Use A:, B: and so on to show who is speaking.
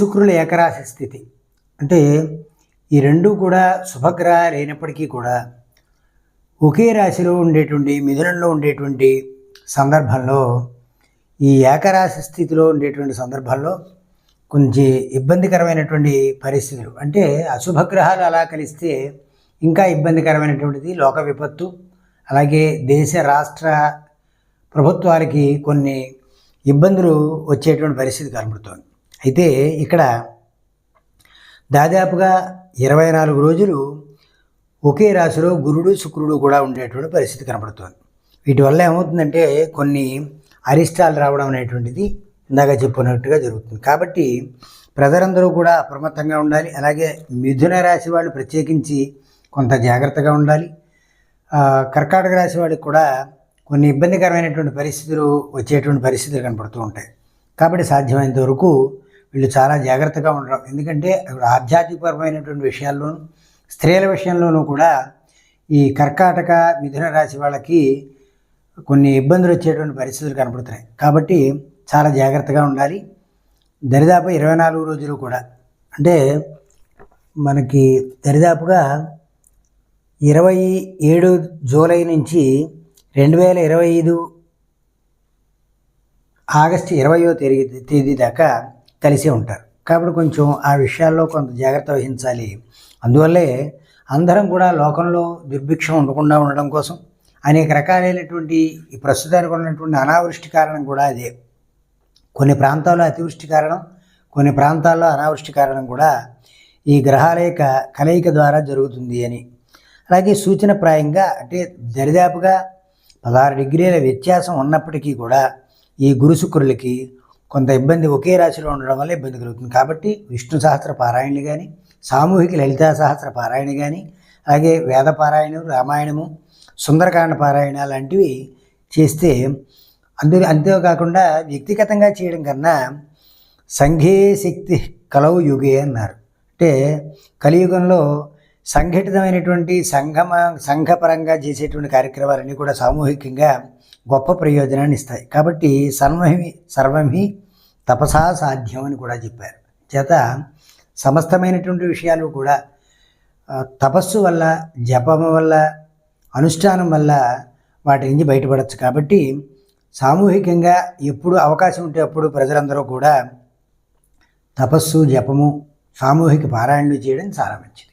A: శుక్రుల ఏకరాశి స్థితి. అంటే ఈ రెండు కూడా శుభగ్రహాలు అయినప్పటికీ కూడా ఒకే రాశిలో ఉండేటువంటి మిథునంలో ఉండేటువంటి సందర్భంలో ఈ ఏకరాశి స్థితిలో ఉండేటువంటి సందర్భంలో కొంచెం ఇబ్బందికరమైనటువంటి పరిస్థితులు. అంటే అశుభగ్రహాలు అలా కలిస్తే ఇంకా ఇబ్బందికరమైనటువంటిది లోక విపత్తు అలాగే దేశ రాష్ట్ర ప్రభుత్వాలకి కొన్ని ఇబ్బందులు వచ్చేటువంటి పరిస్థితి కనబడుతోంది. అయితే ఇక్కడ దాదాపుగా ఇరవై నాలుగు రోజులు ఒకే రాశిలో గురుడు శుక్రుడు కూడా ఉండేటువంటి పరిస్థితి కనబడుతోంది వీటి వల్ల ఏమవుతుందంటే కొన్ని అరిష్టాలు రావడం అనేటువంటిది ఇందాక చెప్పుకున్నట్టుగా జరుగుతుంది. కాబట్టి ప్రజలందరూ కూడా అప్రమత్తంగా ఉండాలి. అలాగే మిథున రాశి వాళ్ళు ప్రత్యేకించి కొంత జాగ్రత్తగా ఉండాలి. కర్కాటక రాశి వాళ్ళకి కూడా కొన్ని ఇబ్బందికరమైనటువంటి పరిస్థితులు వచ్చేటువంటి పరిస్థితులు కనపడుతూ ఉంటాయి. కాబట్టి సాధ్యమైనంత వరకు వీళ్ళు చాలా జాగ్రత్తగా ఉండడం. ఎందుకంటే ఆధ్యాత్మికపరమైనటువంటి విషయాల్లోనూ స్త్రీల విషయంలోనూ కూడా ఈ కర్కాటక మిథున రాశి వాళ్ళకి కొన్ని ఇబ్బందులు వచ్చేటువంటి పరిస్థితులు కనపడుతున్నాయి. కాబట్టి చాలా జాగ్రత్తగా ఉండాలి. దరిదాపు ఇరవై నాలుగు రోజులు కూడా. అంటే మనకి దరిదాపుగా ఇరవై ఏడు జూలై నుంచి రెండు వేల ఇరవై ఐదు ఆగస్టు ఇరవయో తేదీ తేదీ దాకా కలిసి ఉంటారు. కాబట్టి కొంచెం ఆ విషయాల్లో కొంత జాగ్రత్త వహించాలి. అందువల్లే అందరం కూడా లోకంలో దుర్భిక్షం ఉండకుండా ఉండడం కోసం అనేక రకాలైనటువంటి ఈ ప్రస్తుతానికి ఉన్నటువంటి అనావృష్టి కారణం కూడా అదే. కొన్ని ప్రాంతాల్లో అతివృష్టి కారణం కొన్ని ప్రాంతాల్లో అనావృష్టి కారణం కూడా ఈ గ్రహాల యొక్క కలయిక ద్వారా జరుగుతుంది అని. అలాగే సూచనప్రాయంగా అంటే దరిదాపుగా పదహారు డిగ్రీల వ్యత్యాసం ఉన్నప్పటికీ కూడా ఈ గురుశుక్రులకి కొంత ఇబ్బంది ఒకే రాశిలో ఉండడం వల్ల ఇబ్బంది కలుగుతుంది. కాబట్టి విష్ణు సహస్ర పారాయణలు కానీ సామూహిక లలితా సహస్ర పారాయణ కానీ అలాగే వేద పారాయణం రామాయణము సుందరకాండ పారాయణ లాంటివి చేస్తే అందు అంతేకాకుండా వ్యక్తిగతంగా చేయడం కన్నా సంఘే శక్తి కలవు యుగే అన్నారు. అంటే కలియుగంలో సంఘటితమైనటువంటి సంఘమ సంఘపరంగా చేసేటువంటి కార్యక్రమాలన్నీ కూడా సామూహికంగా గొప్ప ప్రయోజనాన్ని ఇస్తాయి. కాబట్టి సర్వమి సర్వమి తపసా సాధ్యం అని కూడా చెప్పారు. చేత సమస్తమైనటువంటి విషయాలు కూడా తపస్సు వల్ల జపము వల్ల అనుష్ఠానం వల్ల వాటి నుంచి బయటపడచ్చు. కాబట్టి సామూహికంగా ఎప్పుడు అవకాశం ఉంటే అప్పుడు ప్రజలందరూ కూడా తపస్సు జపము సామూహిక పారాయణలు చేయడం చాలా మంచిది.